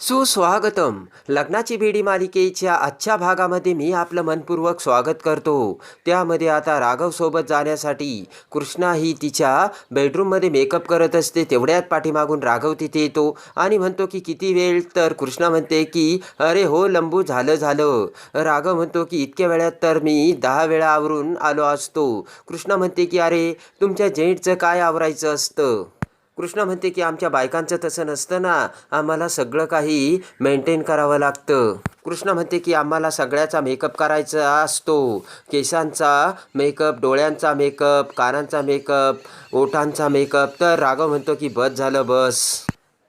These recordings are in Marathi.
सुस्वागतम. लग्नाची बेडी मालिकेच्या आजच्या भागामध्ये मी आपलं मनपूर्वक स्वागत करतो. त्यामध्ये आता राघवसोबत जाण्यासाठी कृष्णा ही तिच्या बेडरूममध्ये मेकअप करत असते. तेवढ्यात पाठीमागून राघव तिथे येतो आणि म्हणतो की किती वेळ? तर कृष्णा म्हणते की अरे हो लंबू झालं झालं. राघव म्हणतो की इतक्या वेळात तर मी दहा वेळा आवरून आलो असतो. कृष्णा म्हणते की अरे तुमच्या जेंटचं काय आवरायचं असतं? कृष्ण म्हणते की आमच्या बायकांचं तसं नसतं ना. आम्हाला सगळं काही मेंटेन करावं लागतं. कृष्ण म्हणते की आम्हाला सगळ्याचा मेकअप करायचा असतो. केसांचा मेकअप डोळ्यांचा मेकअप कानांचा मेकअप ओठांचा मेकअप तर राघव म्हणतो की बस झालं बस.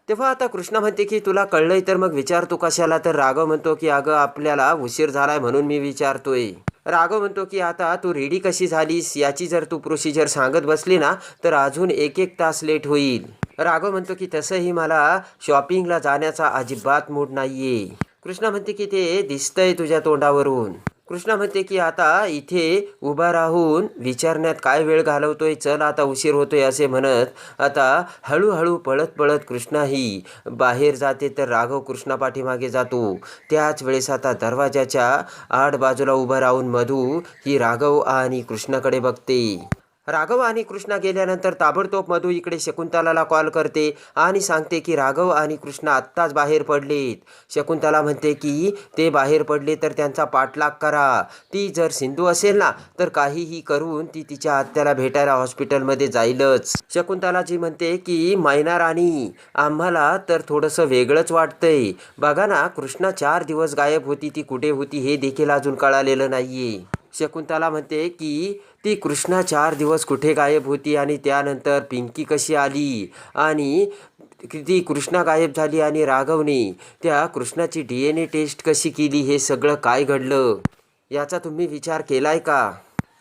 तेव्हा आता कृष्णा म्हणते की तुला कळलंय तर मग विचारतो कशाला? तर राघव म्हणतो की अगं आपल्याला उशीर झालाय म्हणून मी विचारतोय. राघव म्हणतो की आता तू रेडी कशी झालीस? याची जर तू प्रोसिजर सांगत बसली ना तर अजून एक एक तास लेट होईल. राघव म्हणतो की तसंही मला शॉपिंगला जाण्याचा अजिबात मूड नाहीये. कृष्णा म्हणते की ते दिसतंय तुझ्या तोंडावरून. कृष्णा म्हणते की आता इथे उभा राहून विचारण्यात काय वेळ घालवतोय? चल आता उशीर होतोय असे म्हणत आता हळूहळू पळत पळत कृष्णाही बाहेर जाते तर राघव कृष्णा पाठीमागे जातो. त्याच वेळेस आता दरवाजाच्या आठ बाजूला उभं राहून मधू ही राघव आणि कृष्णाकडे बघते. राघव आणि कृष्णा गेल्यानंतर ताबडतोब मधू इकडे शकुंतलाला कॉल करते आणि सांगते की राघव आणि कृष्णा आत्ताच बाहेर पडलेत. शकुंतला म्हणते की ते बाहेर पडले तर त्यांचा पाठलाग करा. ती जर सिंधू असेल ना तर काहीही करून ती तिच्या आत्याला भेटायला हॉस्पिटलमध्ये जाईलच. शकुंतलाजी म्हणते की मैना राणी आम्हाला तर थोडंसं वेगळंच वाटतंय. बघा ना कृष्णा चार दिवस गायब होती ती कुठे होती हे देखील अजून कळालेलं नाहीये. शकुंतला म्हणते की ती कृष्णा चार दिवस कुठे गायब होती आणि त्यानंतर पिंकी कशी आली? आणि ती कृष्णा गायब झाली आणि राघवने त्या कृष्णाची डी एन ए टेस्ट कशी केली? हे सगळं काय घडलं? याचा तुम्ही विचार केलाय का?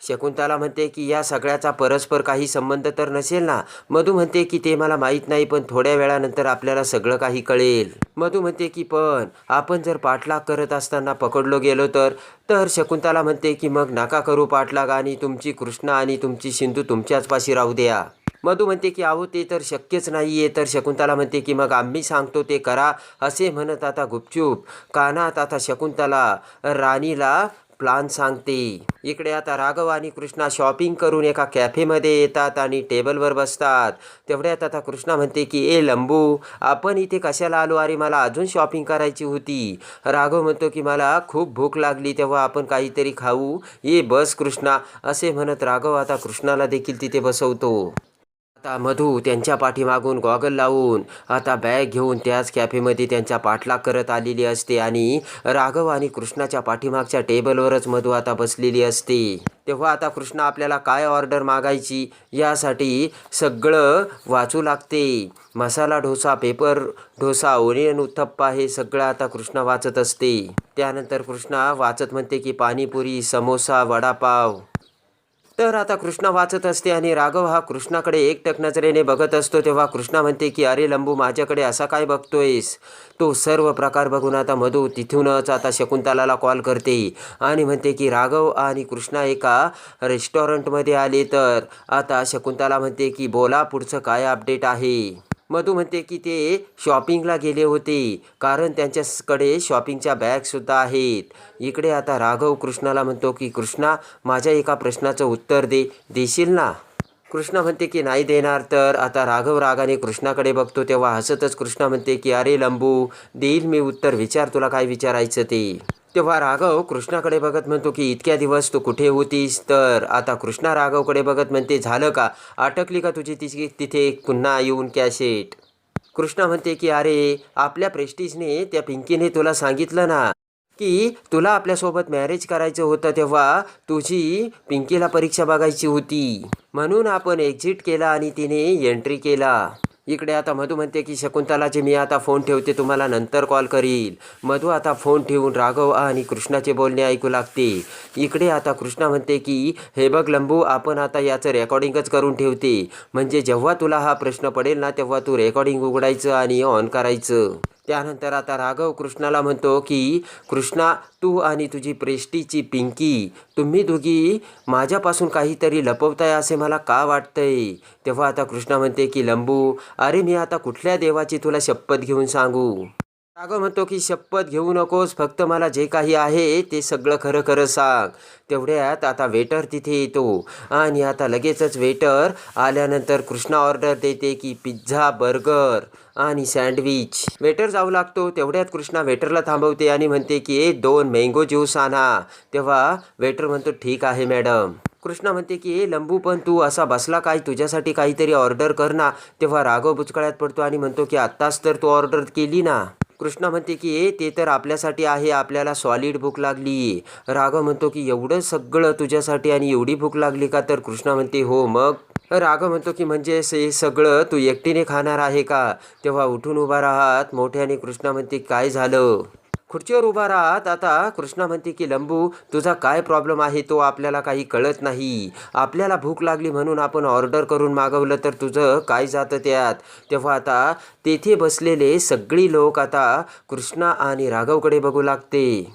शकुंतला म्हणते की या सगळ्याचा परस्पर काही संबंध तर नसेल ना? मधू म्हणते की ते मला माहीत नाही पण थोड्या वेळानंतर आपल्याला सगळं काही कळेल. मधू म्हणते की पण आपण जर पाठलाग करत असताना पकडलो गेलो तर? तर शकुंतला म्हणते की मग नका करू पाठलाग आणि तुमची कृष्णा आणि तुमची सिंधू तुमच्याच पाशी राहू द्या. मधू म्हणते की आहो ते तर शक्यच नाही आहे तर शकुंतला म्हणते की मग आम्ही सांगतो ते करा असे म्हणत आता गुपचूप कानात आता शकुंतला राणीला प्लान सांगते. इकडे आता राघव आणि कृष्णा शॉपिंग करून एका कॅफेमध्ये येतात आणि टेबलवर बसतात. तेवढ्यात आता कृष्णा म्हणते की ए लंबू आपण इथे कशाला आलो? अरे मला अजून शॉपिंग करायची होती. राघव म्हणतो की मला खूप भूक लागली तेव्हा आपण काहीतरी खाऊ. ये बस कृष्णा असे म्हणत राघव आता कृष्णाला देखील तिथे बसवतो. आता मधू त्यांच्या पाठीमागून गॉगल लावून आता बॅग घेऊन त्याच कॅफेमध्ये त्यांच्या पाठलाग करत आलेली असते आणि राघव आणि कृष्णाच्या पाठीमागच्या टेबलवरच मधू आता बसलेली असते. तेव्हा आता कृष्णा आपल्याला काय ऑर्डर मागायची यासाठी सगळं वाचू लागते. मसाला डोसा पेपर डोसा ओनियन उत्थप्पा हे सगळं आता कृष्णा वाचत असते. त्यानंतर कृष्णा वाचत म्हणते की पाणीपुरी समोसा वडापाव. तर आता कृष्णा वाचत असते आणि राघव हा कृष्णाकडे एकटक नजरेने बघत असतो. तेव्हा कृष्णा म्हणते की अरे लंबू माझ्याकडे असा काय बघतोयस? तो सर्व प्रकार बघून आता मधू तिथूनच आता शकुंतलाला कॉल करते. आणि म्हणते की राघव आणि कृष्णा एका रेस्टॉरंटमध्ये आले तर आता शकुंतला म्हणते की बोला पुढचं काय अपडेट आहे? मधू म्हणते की ते शॉपिंगला गेले होते कारण त्यांच्याकडे शॉपिंगच्या बॅगसुद्धा आहेत. इकडे आता राघव कृष्णाला म्हणतो की कृष्णा माझ्या एका प्रश्नाचं उत्तर दे देशील ना? कृष्णा म्हणते की नाही देणार तर. आता राघव रागाने कृष्णाकडे बघतो तेव्हा हसतच कृष्णा म्हणते की अरे लंबू देईल मी उत्तर विचार तुला काय विचारायचं ते. तेव्हा राघव कृष्णाकडे बघत म्हणतो की इतक्या दिवस तू कुठे होतीस? तर आता कृष्णा राघवकडे बघत म्हणते झालं का? अटकली का तुझी तिची तिथे पुन्हा येऊन कॅशेट कृष्णा म्हणते की अरे आपल्या प्रेस्टिजने त्या पिंकीने तुला सांगितलं ना की तुला आपल्यासोबत मॅरेज करायचं होतं तेव्हा तुझी पिंकीला परीक्षा बघायची होती. म्हणून आपण एक्झिट केला आणि तिने एंट्री केला. इकडे आता मधू म्हणते की शकुंतलाचे मी आता फोन ठेवते तुम्हाला नंतर कॉल करील. मधू आता फोन ठेवून राघव आणि कृष्णाचे बोलणे ऐकू लागते. इकडे आता कृष्णा म्हणते की हे बघ लंबू आपण आता याचं रेकॉर्डिंगच करून ठेवते. म्हणजे जेव्हा तुला हा प्रश्न पडेल ना तेव्हा तू रेकॉर्डिंग उघडायचं आणि ऑन करायचं. त्यानंतर आता राघव कृष्णाला म्हणतो की कृष्णा तू आणि तुझी प्रेस्टीची पिंकी तुम्ही दोघी माझ्यापासून काहीतरी लपवताय असे मला का वाटतंय? तेव्हा आता कृष्णा म्हणते की लंबू अरे मी आता कुठल्या देवाची तुला शपथ घेऊन सांगू? राघव म्हणतो की शपथ घेऊ नकोस फक्त मला जे काही आहे ते सगळं खरं खरं सांग. तेवढ्यात आता वेटर तिथे येतो आणि आता लगेचच वेटर आल्यानंतर कृष्णा ऑर्डर देते की पिझ्झा बर्गर. आणि सँडविच. वेटर जाऊ लागतो तेवढ्यात कृष्णा वेटरला थांबवते आणि म्हणते की ए दोन मँगो ज्यूस आणा. तेव्हा वेटर म्हणतो ठीक आहे मॅडम कृष्णा म्हणते की ए लंबू पण तू असा बसला काय? तुझ्यासाठी काहीतरी ऑर्डर कर ना. तेव्हा राघव बुचकळ्यात पडतो आणि म्हणतो की आत्ताच तर तू ऑर्डर केली ना. कृष्णा म्हणते की ए ते तर आपल्यासाठी आहे आपल्याला सॉलिड भूक लागली. राघव म्हणतो की एवढं सगळं तुझ्यासाठी आणि एवढी भूक लागली का? तर कृष्णा म्हणते हो मग राघव म्हणतो की म्हणजे हे सगळं तू एकटीने खाणार आहे का? तेव्हा उठून उभा राहात मोठ्याने कृष्णा म्हणते काय झालं? खुर्चीवर उभा राहत आता कृष्णा म्हणते की लंबू तुझा काय प्रॉब्लेम आहे? तो आपल्याला काही कळत नाही. आपल्याला भूक लागली म्हणून आपण ऑर्डर करून मागवलं तर तुझं काय जातं त्यात? तेव्हा आता तेथे बसलेले सगळी लोक आता कृष्णा आणि राघवकडे बघू लागते.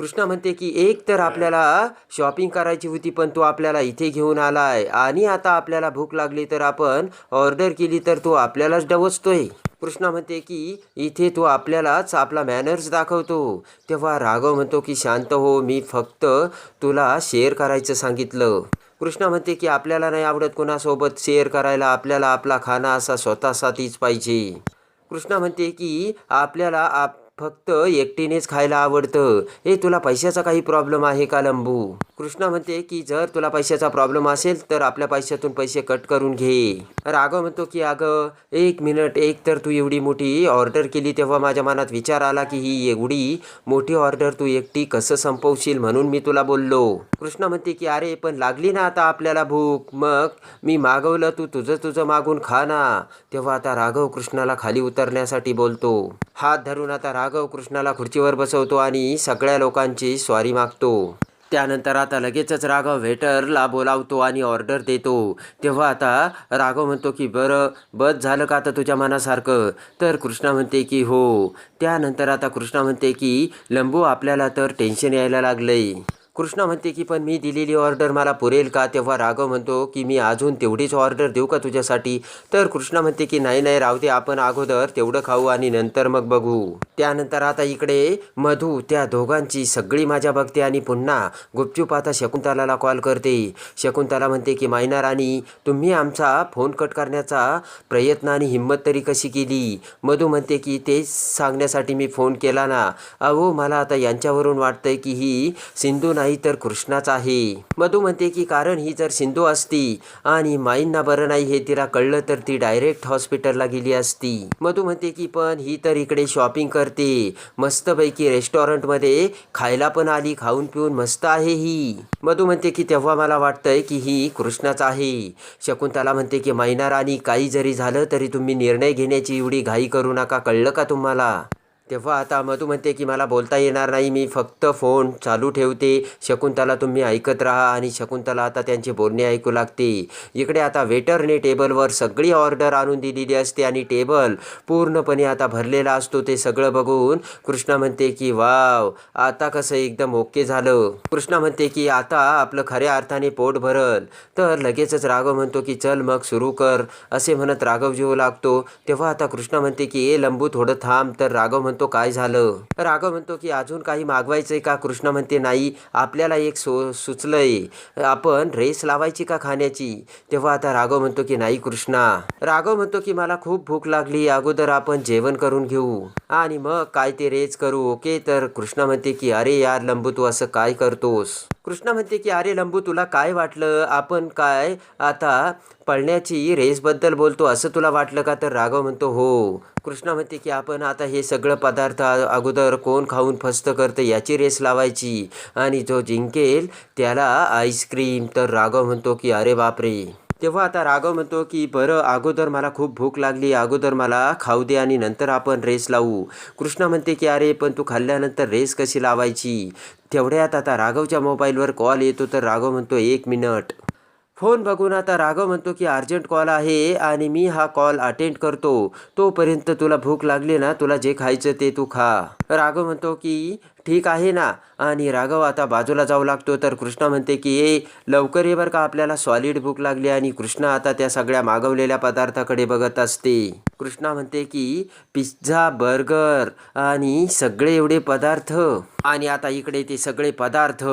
कृष्णा म्हणते की एक तर आपल्याला शॉपिंग करायची होती पण तू आपल्याला इथे घेऊन आलाय. आणि आता आपल्याला भूक लागली तर आपण ऑर्डर केली तर तू आपल्यालाच डवचतोय कृष्णा म्हणते की इथे तू आपल्यालाच आपला मॅनर्स दाखवतो. तेव्हा राघव म्हणतो की शांत हो मी फक्त तुला शेअर करायचं सांगितलं. कृष्णा म्हणते की आपल्याला नाही आवडत कोणासोबत शेअर करायला. आपल्याला आपला खाना असा स्वतःसाठीच पाहिजे. कृष्णा म्हणते की आपल्याला आप फक्त एकटीनेच खायला आवडतं. हे तुला पैशाचा काही प्रॉब्लेम आहे का लंबू? कृष्णा म्हणते की जर तुला पैशाचा प्रॉब्लेम असेल तर आपल्या पैशातून पैसे कट करून घे. राघव म्हणतो की अगं एक मिनिट एक तर तू एवढी मोठी ऑर्डर केली तेव्हा माझ्या मनात विचार आला की ही एवढी मोठी ऑर्डर तू एकटी कसं संपवशील म्हणून मी तुला बोललो. कृष्णा म्हणते की अरे पण लागली ना आता आपल्याला भूक. मग मी मागवलं तू तुझं तुझं मागून खा ना. तेव्हा आता राघव कृष्णाला खाली उतरण्यासाठी बोलतो. हात धरून आता राघव कृष्णाला खुर्चीवर बसवतो आणि सगळ्या लोकांची स्वारी मागतो. त्यानंतर आता लगेचच राघव व्हेटरला बोलावतो आणि ऑर्डर देतो. तेव्हा आता राघव म्हणतो की बरं बस झालं का आता तुझ्या मनासारखं? तर कृष्णा म्हणते की हो. त्यानंतर आता कृष्णा म्हणते की लंबू आपल्याला तर टेन्शन यायला लागलंय. कृष्णा म्हणते की पण मी दिलेली ऑर्डर मला पुरेल का? तेव्हा राघव म्हणतो की मी अजून तेवढीच ऑर्डर देऊ का तुझ्यासाठी? तर कृष्णा म्हणते की नाही नाही राहू दे आपण अगोदर तेवढं खाऊ आणि नंतर मग बघू. त्यानंतर आता इकडे मधू त्या दोघांची सगळी माझ्या बघते आणि पुन्हा गुपचूप आता शकुंतलाला कॉल करते. शकुंतला म्हणते की मायना राणी तुम्ही आमचा फोन कट करण्याचा प्रयत्न आणि हिंमत तरी कशी केली? मधू म्हणते की तेच सांगण्यासाठी मी फोन केला ना. अहो मला आता यांच्यावरून वाटतंय की ही सिंधू नाही तर कृष्णाच आहे. मधू म्हणते की कारण ही जर सिंधू असती आणि माईंना बरं नाही हे तिला कळलं तर ती डायरेक्ट हॉस्पिटलला गेली असती. मधू म्हणते की पण ही तर इकडे शॉपिंग करते. मस्तपैकी रेस्टॉरंटमध्ये खायला पण आली खाऊन पिऊन मस्त आहे ही. मधू म्हणते की तेव्हा मला वाटतंय की ही कृष्णाच आहे. शकुंतला म्हणते की मैना राणी काही जरी झालं तरी तुम्ही निर्णय घेण्याची एवढी घाई करू नका. कळलं का तुम्हाला? तेव्हा आता मधू म्हणते की मला बोलता येणार नाही मी फक्त फोन चालू ठेवते. शकुंतला तुम्ही ऐकत राहा आणि शकुंतला आता त्यांचे बोलणे ऐकू लागते. इकडे आता वेटरने टेबलवर सगळी ऑर्डर आणून दिलेली असते आणि टेबल पूर्णपणे आता भरलेला असतो ते सगळं बघून कृष्णा म्हणते की वाव आता कसं एकदम ओके झालं. कृष्णा म्हणते की आता आपलं खऱ्या अर्थाने पोट भरल. तर लगेचच राघव म्हणतो की चल मग सुरू कर असे म्हणत राघव जेवू लागतो. तेव्हा आता कृष्णा म्हणते की ए लंबू थोडं थांब. तर राघव म्हणतो काय झालं? राघव म्हणतो की अजून काही मागवायचंय का? कृष्णा म्हणते नाही आपल्याला एक सो सुचलंय. आपण रेस लावायची का खाण्याची? तेव्हा आता राघव म्हणतो की नाही कृष्णा. राघव म्हणतो की मला खूप भूक लागली अगोदर आपण जेवण करून घेऊ. आणि मग काय ते रेस करू ओके? तर कृष्णा म्हणते की अरे यार लंबू तू असं काय करतोस? कृष्णा म्हणते की अरे लंबू तुला काय वाटलं? आपण काय आता पळण्याची रेसबद्दल बोलतो असं तुला वाटलं का? तर राघव म्हणतो हो. कृष्णा म्हणते की आपण आता हे सगळं पदार्थ अगोदर कोण खाऊन फस्त करतं याची रेस लावायची? आणि जो जिंकेल त्याला आईस्क्रीम. तर राघव म्हणतो की अरे बापरे. तेव्हा आता राघव म्हणतो की बरं अगोदर मला खूप भूक लागली अगोदर मला खाऊ दे आणि नंतर आपण रेस लावू. कृष्णा म्हणते की अरे पण तू खाल्ल्यानंतर रेस कशी लावायची? तेवढ्यात आता राघवच्या मोबाईलवर कॉल येतो तर राघव म्हणतो एक मिनट. फोन बघून आता राघव म्हणतो की अर्जंट कॉल आहे आणि मी हा कॉल अटेंड करतो. तोपर्यंत तुला भूक लागली ना तुला जे खायचं ते तू खा. राघव म्हणतो की ठीक आहे ना? आणि राघव आता बाजूला जाऊ लागतो. तर कृष्णा म्हणते की ए लवकर ये बरं का आपल्याला सॉलिड भूक लागली आणि कृष्णा आता त्या सगळ्या मागवलेल्या पदार्थाकडे बघत असते. कृष्णा म्हणते की पिझ्झा बर्गर आणि सगळे एवढे पदार्थ. आणि आता इकडे ते सगळे पदार्थ.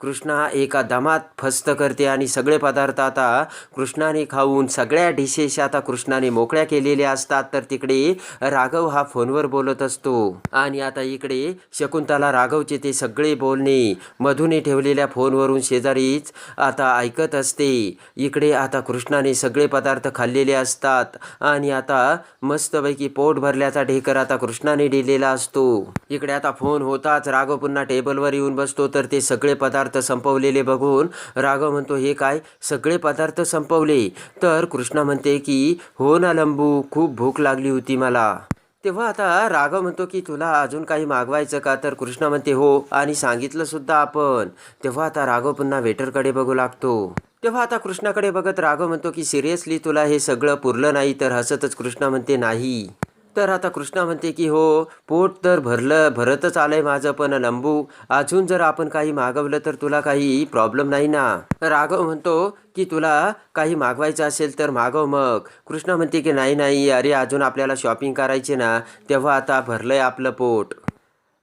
कृष्णा एका दमात फस्त करते आणि सगळे पदार्थ आता कृष्णाने खाऊन सगळ्या डिशेस आता कृष्णाने मोकळ्या केलेल्या असतात. तर तिकडे राघव हा फोनवर बोलत असतो. आणि आता इकडे शकुंतला राघवचे ते सगळे बोलणे. मधुने ठेवलेल्या फोनवरून शेजारीच आता ऐकत असते. इकडे आता कृष्णाने सगळे पदार्थ खाल्लेले असतात आणि आता मस्तपैकी पोट भरल्याचा ढेकर आता कृष्णाने दिलेला असतो. इकडे आता फोन होताच राघव पुन्हा टेबलवर येऊन बसतो तर ते सगळे पदार्थ संपवलेले बघून राघव म्हणतो हे काय? सगळे पदार्थ संपवले? तर कृष्णा म्हणते की हो ना लंबू खूप भूक लागली होती मला. तेव्हा आता राघव म्हणतो की तुला अजून काही मागवायचं का? तर कृष्णा म्हणते हो. आणि सांगितलं सुद्धा आपण. तेव्हा आता राघव पुन्हा वेटरकडे बघू लागतो. तेव्हा आता कृष्णाकडे बघत राघव म्हणतो की सिरियसली तुला हे सगळं पुरलं नाही तर हसतच. कृष्णा म्हणते नाही. तर आता कृष्णा म्हणते की हो पोट तर भरलं भरतच आलंय माझं पण लंबू. अजून जर आपण काही मागवलं तर तुला काही प्रॉब्लेम नाही ना? राघव म्हणतो की तुला काही मागवायचं असेल तर मागव मग. कृष्णा म्हणते की नाही नाही अरे अजून आपल्याला शॉपिंग करायची ना. तेव्हा आता भरलंय आपलं पोट.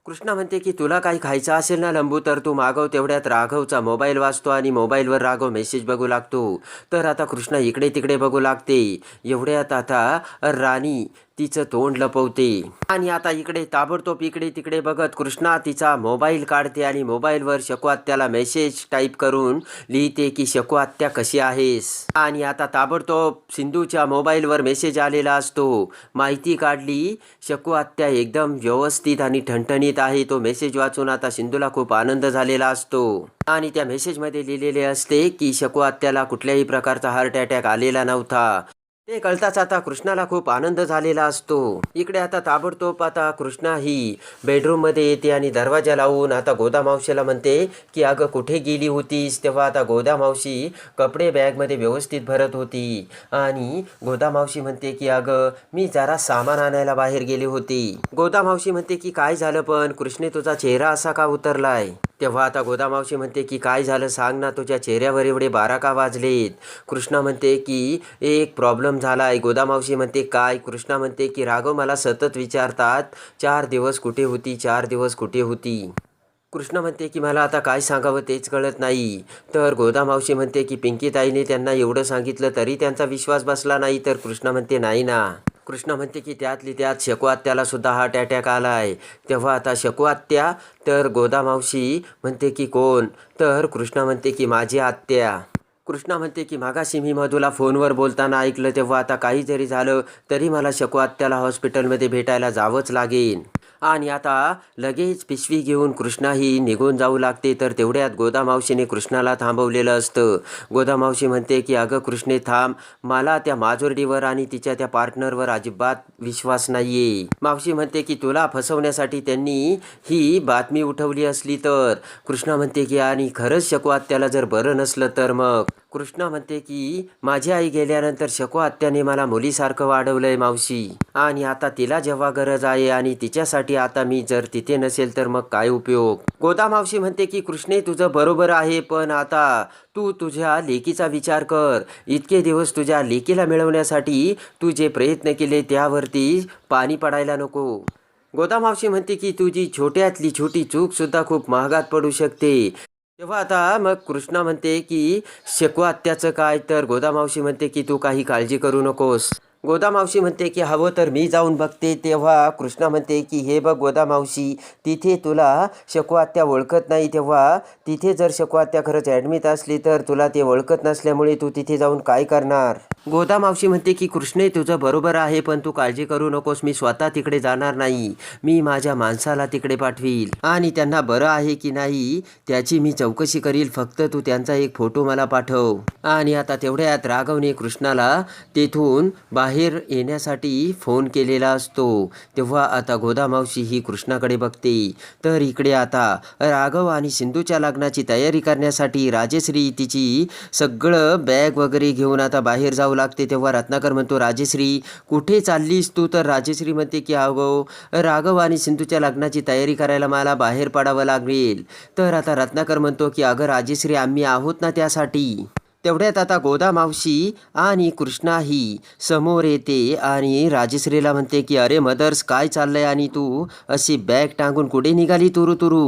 कृष्णा म्हणते की तुला काही खायचं असेल ना लंबू तर तू मागव. तेवढ्यात राघवचा मोबाईल वाचतो आणि मोबाईलवर राघव मेसेज बघू लागतो. तर आता कृष्णा इकडे तिकडे बघू लागते. एवढ्यात आता राणी तिचं तोंड लपवते. आणि आता इकडे ताबडतोब इकडे तिकडे बघत कृष्णा तिचा मोबाईल काढते आणि मोबाईलवर शकू आत्याला मेसेज टाईप करून लिहिते की शकू आत्या कशी आहेस? आणि आता ताबडतोब सिंधूच्या मोबाईलवर मेसेज आलेला असतो. माहिती काढली शकू आत्या एकदम व्यवस्थित आणि ठणठणीत आहे. तो मेसेज वाचून आता सिंधूला खूप आनंद झालेला असतो. आणि त्या मेसेजमध्ये लिहिलेले असते की शकू आत्याला कुठल्याही प्रकारचा हार्ट अटॅक आलेला नव्हता. ते कळताच आता कृष्णाला खूप आनंद झालेला असतो. इकडे आता ताबडतोब आता कृष्णा ही बेडरूममध्ये येते आणि दरवाजा लावून आता गोदा मावशीला म्हणते की अगं कुठे गेली होतीस? तेव्हा आता गोदा मावशी कपडे बॅगमध्ये व्यवस्थित भरत होती. आणि गोदा मावशी म्हणते की अगं मी जरा सामान आणायला बाहेर गेली होती. गोदा मावशी म्हणते की काय झालं पण? कृष्णे तुझा चेहरा असा का उतरलाय? तेव्हा आता गोदामावशी म्हणते की काय झालं सांग ना तुझ्या चेहऱ्यावर एवढे बारा का वाजलेत? कृष्णा म्हणते की एक प्रॉब्लेम झाला आहे गोदामावशी म्हणते काय? कृष्णा म्हणते की राघव मला सतत विचारतात चार दिवस कुठे होती? चार दिवस कुठे होती? कृष्ण म्हणते की मला आता काय सांगावं तेच कळत नाही. तर गोदा मावशी म्हणते की पिंकीताईने त्यांना एवढं सांगितलं तरी त्यांचा विश्वास बसला नाही. तर कृष्ण म्हणते नाही ना. कृष्ण म्हणते की त्यातली त्यात शकवात्याला सुद्धा हार्ट अटॅक आहे तेव्हा आता शकवात्या तर गोदा मावशी म्हणते की कोण? तर कृष्ण म्हणते की माझी आत्या. कृष्णा म्हणते की मागाशी मी मधूला फोनवर बोलताना ऐकलं तेव्हा आता काही जरी झालं तरी मला शकवात त्याला हॉस्पिटलमध्ये भेटायला जावंच लागेल. आणि आता लगेच पिशवी घेऊन कृष्णाही निघून जाऊ लागते तर तेवढ्यात गोदामावशीने कृष्णाला थांबवलेलं असतं. गोदामावशी म्हणते की अगं कृष्णे थांब. मला त्या माजोर्डीवर आणि तिच्या त्या पार्टनरवर अजिबात विश्वास नाहीये. मावशी म्हणते की तुला फसवण्यासाठी त्यांनी ही बातमी उठवली असली तर. कृष्णा म्हणते की आणि खरंच शकवात त्याला जर बरं नसलं तर मग? कृष्णा म्हणते की माझी आई गेल्यानंतर शकू आत्याने मला मुलीसारखं वाढवलंय मावशी. आणि आता तिला जेव्हा गरज आहे आणि तिच्यासाठी आता मी जर तिथे नसेल तर मग काय उपयोग? गोदा मावशी म्हणते की कृष्णे तुझं बरोबर आहे पण आता तू तुझ्या लेकीचा विचार कर. इतके दिवस तुझ्या लेकीला मिळवण्यासाठी तू जे प्रयत्न केले त्यावरती पाणी पडायला नको. गोदा मावशी म्हणते की तुझी छोट्यातली छोटी चूक सुद्धा खूप महागात पडू शकते. तेव्हा आता मग कृष्णा म्हणते की शकू आत्याचं काय? तर गोदा मावशी म्हणते की तू काही काळजी करू नकोस. गोदा मावशी म्हणते की हवं तर मी जाऊन बघते. तेव्हा कृष्णा म्हणते की हे बघ गोदा मावशी तिथे तुला शकू आत्या ओळखत नाही. तेव्हा तिथे जर शकू आत्या खरंच ॲडमिट असली तर तुला ते ओळखत नसल्यामुळे तू तिथे जाऊन काय करणार? गोदा मावशी म्हणते की कृष्णे तुझं बरोबर आहे पण तू काळजी करू नकोस. मी स्वतः तिकडे जाणार नाही. मी माझ्या माणसाला तिकडे पाठवील. आणि त्यांना बरं आहे की नाही त्याची मी चौकशी करील. फक्त तू त्यांचा एक फोटो मला पाठव. आणि आता तेवढ्यात राघवने कृष्णाला तेथून बाहेर येण्यासाठी फोन केलेला असतो. तेव्हा आता गोदा मावशी ही कृष्णाकडे बघते. तर इकडे आता राघव आणि सिंधूच्या लग्नाची तयारी करण्यासाठी राजेश्री तिची सगळं बॅग वगैरे घेऊन आता बाहेर जाऊ जावं लागते. तेव्हा रत्नाकर म्हणतो राजेश्री कुठे चाललीस तू? तर राजेश्री म्हणते की अगो राघव आणि सिंधूच्या लग्नाची तयारी करायला मला बाहेर पडावं लागेल. तर आता रत्नाकर म्हणतो की अगं राजेश्री आम्ही आहोत ना त्यासाठी. तेवढ्यात आता गोदा मावशी आणि कृष्णाही समोर येते आणि राजश्रीला म्हणते की अरे मदर्स काय चाललंय आणि तू? अशी बॅग टांगून कुठे निघाली तुरू तुरू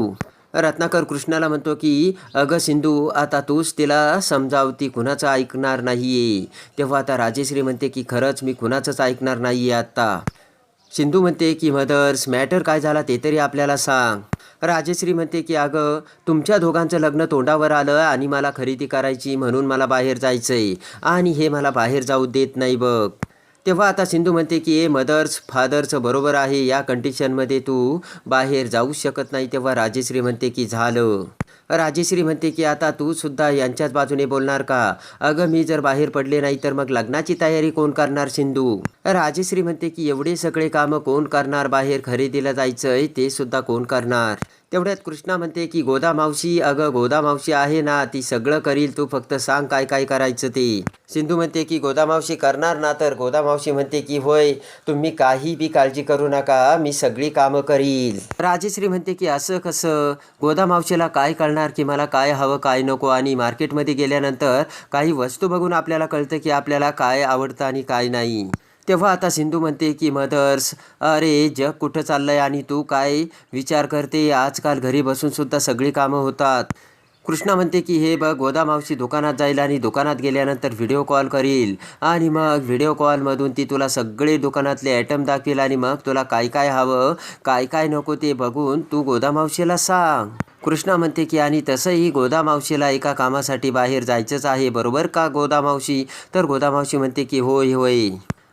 रत्नाकर कृष्णाला म्हणतो की अगं सिंधू आता तूच तिला समजावती कुणाचं ऐकणार नाहीये. तेव्हा आता राजेश्री म्हणते की खरंच मी कुणाचंच ऐकणार नाही आहे आत्ता. सिंधू म्हणते की मदर्स मॅटर काय झाला ते तरी आपल्याला सांग. राजेश्री म्हणते की अगं तुमच्या दोघांचं लग्न तोंडावर आलं आणि मला खरेदी करायची म्हणून मला बाहेर जायचं आहे आणि हे मला बाहेर जाऊ देत नाही बघ. तेव्हा आता सिंधू म्हणते की ए मदर्स फादरचं बरोबर आहे या कंडिशनमध्ये तू बाहेर जाऊ शकत नाही. तेव्हा राजेश्री म्हणते की झालं. राजेश्री म्हणते की आता तू सुद्धा यांच्याच बाजूने बोलणार का? अगं मी जर बाहेर पडले नाही तर मग लग्नाची तयारी कोण करणार सिंधू? राजेश्री म्हणते की एवढे सगळे कामं कोण करणार? बाहेर खरेदीला जायचंय ते सुद्धा कोण करणार? तेवढ्यात कृष्णा म्हणते की गोदा मावशी अगं गोदा मावशी आहे ना ती सगळं करील तू फक्त सांग काय काय करायचं ते. सिंधू म्हणते की गोदा मावशी करणार ना तर. गोदा मावशी म्हणते की होय तुम्ही काही बी काळजी करू नका मी सगळी कामं करील. राजेश्री म्हणते की असं कसं? गोदा मावशीला काय कळणार की मला काय हवं काय नको? आणि मार्केटमध्ये गेल्यानंतर काही वस्तू बघून आपल्याला कळतं की आपल्याला काय आवडतं आणि काय नाही. तेव्हा आता सिंधू म्हणते की मदर्स अरे जग कुठं चाललंय आणि तू काय विचार करते? आजकाल घरी बसूनसुद्धा सगळी कामं होतात. कृष्णा म्हणते की हे बघ गोदा मावशी दुकानात जाईल आणि दुकानात गेल्यानंतर व्हिडिओ कॉल करील. आणि मग व्हिडिओ कॉलमधून ती तुला सगळे दुकानातले ॲटम दाखवेल आणि मग तुला काय काय हवं काय काय नको ते बघून तू गोदा मावशीला सांग. कृष्णा म्हणते की आणि तसंही गोदा मावशीला एका कामासाठी बाहेर जायचंच आहे बरोबर का गोदा मावशी? तर गोदा मावशी म्हणते की होय होय.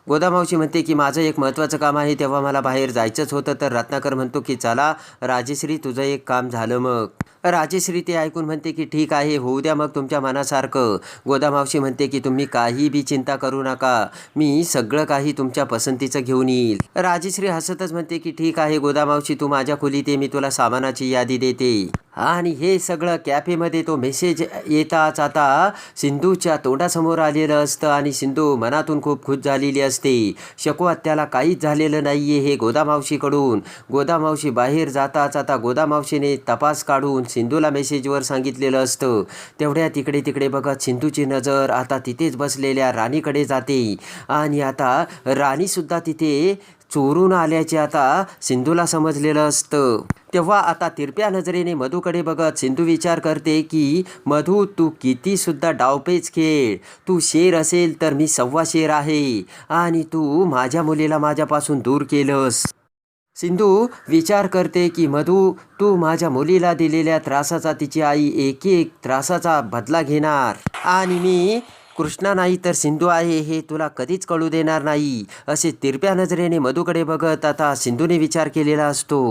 गोदामावशी म्हणते की माझं एक महत्त्वाचं काम आहे तेव्हा मला बाहेर जायचंच होतं. तर रत्नाकर म्हणतो की चला राजेश्री तुझं एक काम झालं मग. राजेश्री ते ऐकून म्हणते की ठीक आहे होऊ द्या मग तुमच्या मनासारखं. गोदामावशी म्हणते की तुम्ही काही बी चिंता करू नका. मी सगळं काही तुमच्या पसंतीचं घेऊन येईल. राजेश्री हसतच म्हणते की ठीक आहे गोदामावशी तू माझ्या खोलीत ये मी तुला सामानाची यादी देते. आणि हे सगळं कॅफेमध्ये तो मेसेज येताच आता सिंधूच्या तोंडासमोर आलेलं असतं आणि सिंधू मनातून खूप खुश झालेली असते. शकवात त्याला काहीच झालेलं नाही आहे हे गोदामावशीकडून गोदामावशी बाहेर जाताच आता गोदामावशीने तपास काढून सिंधूला मेसेजवर सांगितलेलं असतं. तेवढ्या तिकडे तिकडे बघत सिंधूची नजर आता तिथेच बसलेल्या राणीकडे जाते. आणि आता राणीसुद्धा तिथे चोरून आल्याचे आता सिंधूला समजलेलं असतं. तेव्हा आता तिरप्या नजरेने मधूकडे बघत सिंधू विचार करते की मधू तू कितीसुद्धा डावपेच खेळ. तू शेर असेल तर मी सव्वा शेर आहे. आणि तू माझ्या मुलीला माझ्यापासून दूर केलंस. सिंधू विचार करते की मधू तू माझ्या मुलीला दिलेल्या त्रासाचा तिची आई एक एक त्रासाचा बदला घेणार. आणि मी कृष्णा नाही तर सिंधू आहे हे तुला कधीच कळू देणार नाही. असे तिरप्या नजरेने मधूकडे बघत आता सिंधूने विचार केलेला असतो.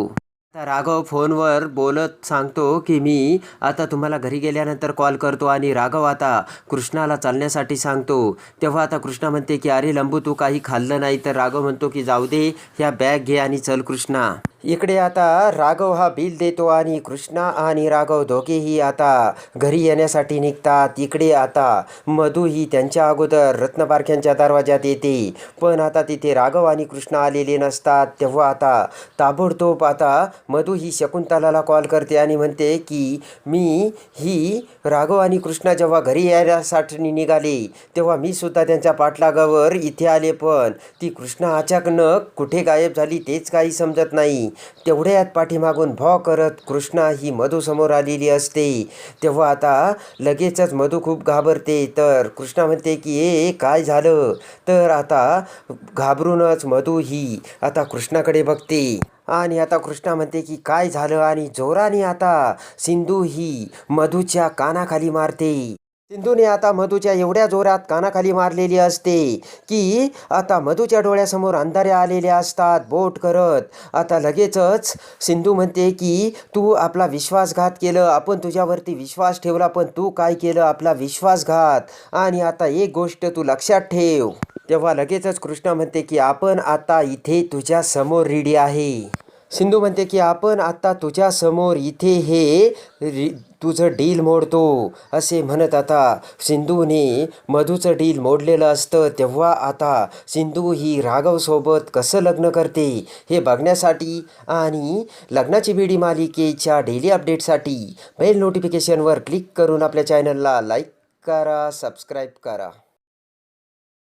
आता राघव फोनवर बोलत सांगतो की मी आता तुम्हाला घरी गेल्यानंतर कॉल करतो आणि राघव आता कृष्णाला चालण्यासाठी सांगतो. तेव्हा आता कृष्णा म्हणते की अरे लंबू तू काही खाल्लं नाही. तर राघव म्हणतो की जाऊ दे ह्या बॅग घे आणि चल कृष्णा. इकडे आता राघव हा बिल देतो आणि कृष्णा आणि राघव दोघेही आता घरी येण्यासाठी निघतात. इकडे आता मधू ही त्यांच्या अगोदर रत्नपारख्यांच्या दरवाज्यात येते. पण आता तिथे राघव आणि कृष्णा आलेले नसतात. तेव्हा आता ताबडतोब आता मधू ही शकुंतलाला कॉल करते आणि म्हणते की मी ही राघव आणि कृष्णा जेव्हा घरी यायसाठी निघाले तेव्हा मी सुद्धा त्यांच्या पाठलागावर इथे आले पण ती कृष्णा अचानक कुठे गायब झाली तेच काही समजत नाही. तेवढ्यात पाठीमागून भॉ करत कृष्णा ही मधूसमोर आलेली असते. तेव्हा आता लगेचच मधू खूप घाबरते. तर कृष्णा म्हणते की ए काय झालं? तर आता घाबरूनच मधू ही आता कृष्णाकडे बघते. आणि आता कृष्णा म्हणते की काय झालं आणि जोराने आता सिंधू ही मधूच्या कानाखाली मारते. सिंधूने आता मधूच्या एवढ्या जोरात कानाखाली मारलेली असते की आता मधूच्या डोळ्यासमोर अंधाऱ्या आलेल्या असतात बोट करत. आता लगेचच सिंधू म्हणते की तू आपला विश्वासघात केलं आपण तुझ्यावरती विश्वास ठेवला पण तू काय केलं आपला विश्वासघात. आणि आता एक गोष्ट तू लक्षात ठेव. तेव्हा लगेचच कृष्णा म्हणते की आपण आता इथे तुझ्या समोर रेडी आहे. सिंधू म्हणते की आपण आता तुझ्या समोर इथे हे रि तुझं डील मोडतो. असे म्हणत आता सिंधूने मधूचं डील मोडलेलं असतं. तेव्हा आता सिंधू ही राघवसोबत कसं लग्न करते हे बघण्यासाठी आणि लग्नाची बेडी मालिकेच्या डेली अपडेटसाठी बेल नोटिफिकेशनवर क्लिक करून आपल्या चॅनलला लाईक करा सबस्क्राईब करा.